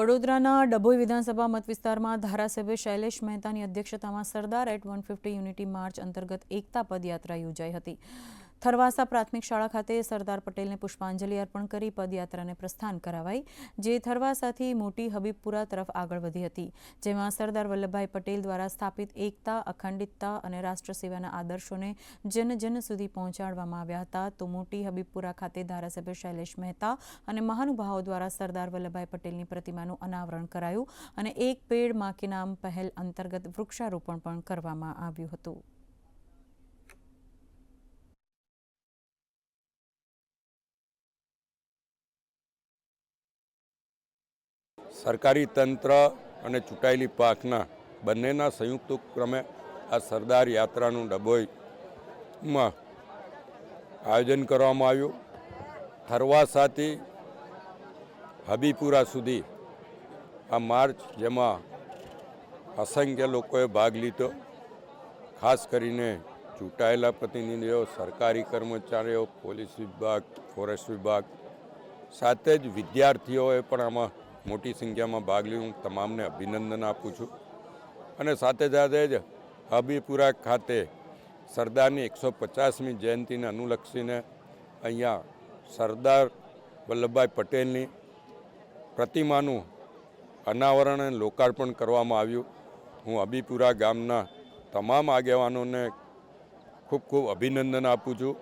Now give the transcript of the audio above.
વડોદરાના ડભોઈ વિધાનસભા મતવિસ્તારમાં ધારાસભ્ય શૈલેષ મહેતાની અધ્યક્ષતામાં Sardar at one fifty unity march અંતર્ગત એકતા પદયાત્રા યોજાઈ હતી. થરવાસા પ્રાથમિક શાળા ખાતે સરદાર પટેલને પુષ્પાંજલિ અર્પણ કરી પદયાત્રાને પ્રસ્થાન કરાવાઈ, જે થરવાસાથી મોટી હબીબપુરા તરફ આગળ વધી હતી, જેમાં સરદાર વલ્લભભાઈ પટેલ દ્વારા સ્થાપિત એકતા, અખંડિતતા અને રાષ્ટ્ર સેવાના આદર્શોને જન જન સુધી પહોંચાડવામાં આવ્યા હતા. તો મોટી હબીબપુરા ખાતે ધારાસભ્ય શૈલેષ મહેતા અને મહાનુભાવો દ્વારા સરદાર વલ્લભભાઈ પટેલની પ્રતિમાનું અનાવરણ કરાયું અને એક પેડમાં નામ પહેલ અંતર્ગત વૃક્ષારોપણ પણ કરવામાં આવ્યું હતું. સરકારી તંત્ર અને ચૂંટાયેલી પાકના બંનેના સંયુક્ત ઉપક્રમે આ સરદાર યાત્રાનું ડભોઈમાં આયોજન કરવામાં આવ્યું. થરવાસાથી હબીપુરા સુધી આ માર્ચ જેમાં અસંખ્ય લોકોએ ભાગ લીધો. ખાસ કરીને ચૂંટાયેલા પ્રતિનિધિઓ, સરકારી કર્મચારીઓ, પોલીસ વિભાગ, ફોરેસ્ટ વિભાગ, સાથે જ વિદ્યાર્થીઓએ પણ આમાં મોટી સંખ્યામાં ભાગ લઈ હું તમામને અભિનંદન આપું છું. અને સાથે સાથે જ હબીપુરા ખાતે સરદારની એકસો પચાસમી જયંતિને અનુલક્ષીને અહીંયા સરદાર વલ્લભભાઈ પટેલની પ્રતિમાનું અનાવરણ અને લોકાર્પણ કરવામાં આવ્યું. હું અબીપુરા ગામના તમામ આગેવાનોને ખૂબ ખૂબ અભિનંદન આપું છું.